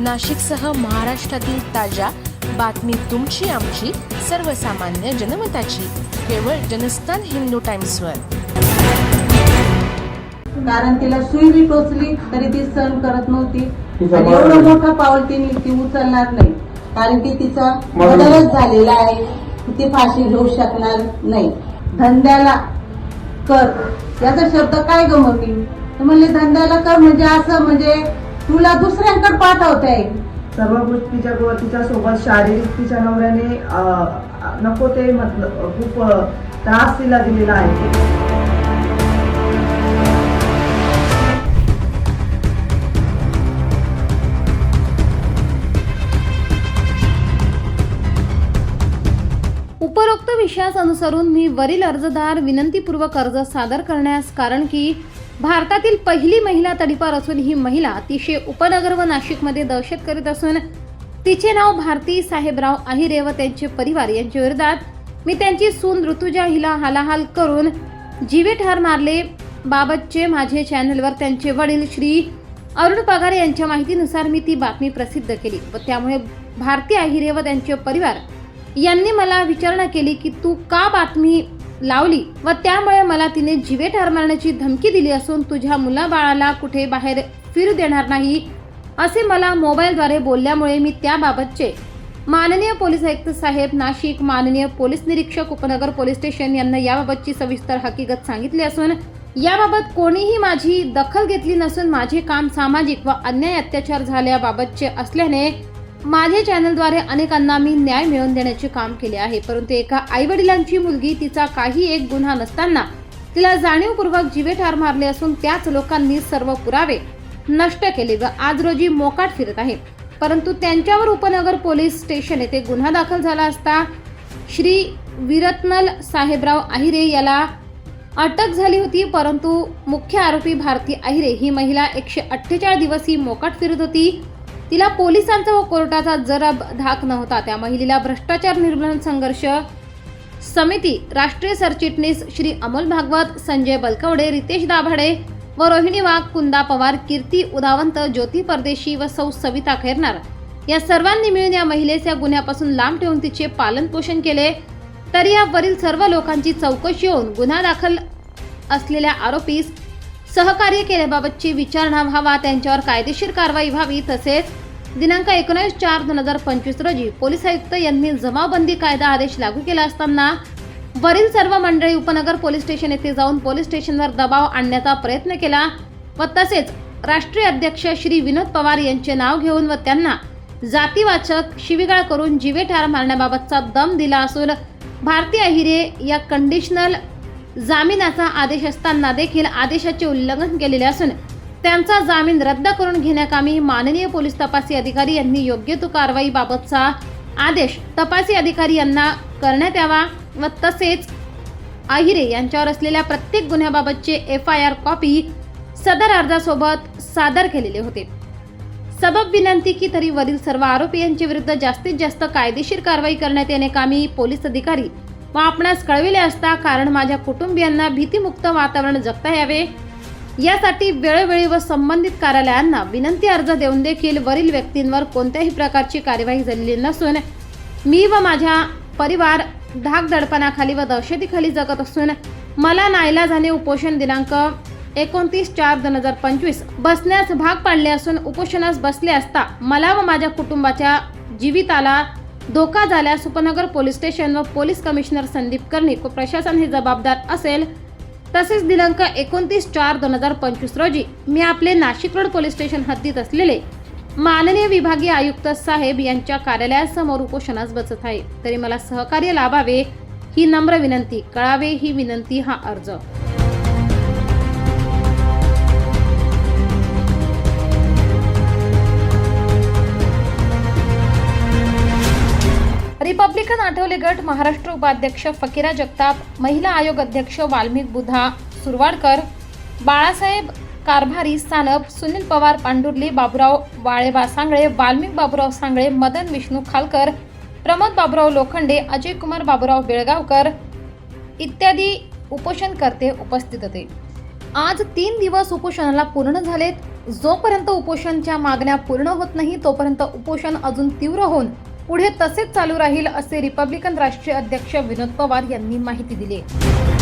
नाशिकसह महाराष्ट्रातील ताज्या बातमी तुमची आमची सर्वसामान्य जनमताची. केवळ जनस्थान हिंदू टाइम्सवर. कारण तिला सुई बी टोचली तरी ती सहन करत नव्हती. आणि एवढं. मोठं पाऊल तिने ती उचलणार नाही. कारण की तिचा बदलच झालेला आहे. की ती फाशी घेऊ शकणार नाही. धंद्याला कर. याचा शब्द काय ग मम्मी? तर म्हणले धंद्याला कर म्हणजे असं म्हणजे तुला दुसऱ्यांकडे पाठवता. सर्व गोष्टी तिच्या तिच्या सोबत शारीरिक तिच्या नवऱ्याने नको ते मतलब खूप त्रास तिला दिलेला आहे. उपरोक्त विषयास अनुसरून मी वरील अर्जदार विनंतीपूर्वक अर्ज सादर करण्यास कारण की भारतातील पहिली महिला तडीपार असून ही महिला अतिशय उपनगर व नाशिकमध्ये दहशत करीत असून तिचे नाव भारती साहेबराव आहिरे व त्यांचे परिवार यांच्या विरोधात मी त्यांची सून ऋतुजा हिला हालाहाल करून जीवे ठार मारले. बाबतचे माझे चॅनलवर त्यांचे वडील श्री अरुण पगार यांच्या माहितीनुसार मी ती बातमी प्रसिद्ध केली व त्यामुळे भारती आहिरे व त्यांचे परिवार यांनी मला विचारणा केली की तू का बातमी लावली व त्यामुळे मला तिने जीवे ठार मारण्याची धमकी दिली असून तुझ्या मुलाबाळाला कुठे बाहेर फिरू देणार नाही असे मला मोबाईलद्वारे बोलल्यामुळे मी त्याबाबतचे माननीय पोलीस आयुक्त साहेब नाशिक माननीय पोलीस निरीक्षक उपनगर पोलीस स्टेशन यांना याबाबतची सविस्तर हकीकत सांगितली असून याबाबत कोणीही माझी दखल घेतली नसून माझे काम सामाजिक व अन्याय अत्याचार झाल्याबाबतचे असल्याने माझ्या चॅनलद्वारे अनेकांना मी न्याय मिळवून देण्याचे काम केले आहे परंतु एका आई वडिलांची मुलगी तिचा काही एक गुन्हा नसताना तिला जाणीवपूर्वक जीवे ठार मारले असून त्याच लोकांनी सर्व पुरावे नष्ट केले व आज रोजी मोकाट फिरत आहे. परंतु त्यांच्यावर उपनगर पोलीस स्टेशन येथे गुन्हा दाखल झाला असता श्री विरत्नल साहेबराव आहिरे याला अटक झाली होती परंतु मुख्य आरोपी भारती आहिरे ही महिला एकशे अठ्ठेचाळीस दिवस ही मोकाट फिरत होती. तिला पोलिसांचा व कोर्टाचा जरा धाक नव्हता. त्या महिलेला भ्रष्टाचार निर्मूलन संघर्ष समिती राष्ट्रीय सरचिटणीस श्री अमोल भागवत संजय बलकवडे रितेश दाभाडे व रोहिणी वाघ कुंदा पवार कीर्ती उदावंत ज्योती परदेशी व सौ सविता खैरनार. या सर्वांनी मिळून या महिलेस या गुन्ह्यापासून लांब ठेवून तिचे पालनपोषण केले. तरी यावरील सर्व लोकांची चौकशी होऊन गुन्हा दाखल असलेल्या आरोपीस सहकार्य केल्याबाबतची विचारणा व्हावा त्यांच्यावर कायदेशीर कारवाई व्हावी तसेच दिनांक एकोणीस चार दोन हजार पंचवीस रोजी पोलीस आयुक्त यांनी जमावबंदी कायदा आदेश लागू केला असताना वरील सर्व मंडळी उपनगर पोलीस स्टेशन येथे जाऊन पोलीस स्टेशनवर दबाव आणण्याचा प्रयत्न केला व तसेच राष्ट्रीय अध्यक्ष श्री विनोद पवार यांचे नाव घेऊन व त्यांना जातीवाचक शिवीगाळ करून जीवे ठार मारण्याबाबतचा दम दिला असून भारती अहिरे या कंडिशनल जामिनाचा आदेश असताना देखील आदेशाचे उल्लंघन केलेले असून त्यांचा जामीन रद्द करून घेण्याकामी माननीय पोलीस तपासी अधिकारी यांनी योग्य तो कारवाईबाबतचा आदेश तपासी अधिकारी यांना करण्यात यावा व तसेच आहिरे यांच्यावर असलेल्या प्रत्येक गुन्ह्याबाबतचे एफ आय आर कॉपी सदर अर्जासोबत सादर केलेले होते. सबब विनंती की तरी वरील सर्व आरोपी यांच्या विरुद्ध जास्तीत जास्त कायदेशीर कारवाई करण्यात येणे कामी पोलीस अधिकारी व आपणास कळविले असता कारण माझ्या कुटुंबियांना भीतीमुक्त वातावरण जगता यावे. यासाठी वेळोवेळी व संबंधित कार्यालयांना विनंती अर्ज देऊन देखील वरील व्यक्तींवर कोणत्याही प्रकारची कार्यवाही झालेली नसून मी व माझ्या परिवार धाक दडपणाखाली व दहशतीखाली जगत असून मला नाईलाजाने उपोषण दिनांक एकोणतीस चार दोन हजार पंचवीस. बसण्यास भाग पाडले असून उपोषणास बसले असता मला व माझ्या कुटुंबाच्या जीविताला धोका झाल्यास उपनगर पोलीस स्टेशन व पोलीस कमिशनर संदीप कर्णिक व प्रशासन हे जबाबदार असेल. तसेच दिनांक एकोणतीस चार दोन हजार पंचवीस रोजी मी आपले नाशिक रोड पोलीस स्टेशन हद्दीत असलेले माननीय विभागीय आयुक्त साहेब यांच्या कार्यालयासमोर उपोषणास बसत आहे. तरी मला सहकार्य लाभावे ही नम्र विनंती कळावे ही विनंती हा अर्ज. रिपब्लिकन आठवले गट महाराष्ट्र उपाध्यक्ष फकीरा जगताप महिला आयोग अध्यक्ष वाल्मिक बुधा सुरवाडकर बाळासाहेब कारभारी सानप सुनील पवार पांडुर्ली बाबुराव वाळेबा सांगळे वाल्मिक बाबुराव सांगळे मदन विष्णू खालकर प्रमोद बाबुराव लोखंडे अजय कुमार बाबुराव बेळगावकर इत्यादी उपोषणकर्ते उपस्थित होते. आज तीन दिवस उपोषणाला पूर्ण झालेत. जोपर्यंत उपोषणच्या मागण्या पूर्ण होत नाही तोपर्यंत उपोषण अजून तीव्र होऊन पुढे तसेच चालू राहील असे रिपब्लिकन राष्ट्रीय अध्यक्ष विनोद पवार यांनी माहिती दिली आहे.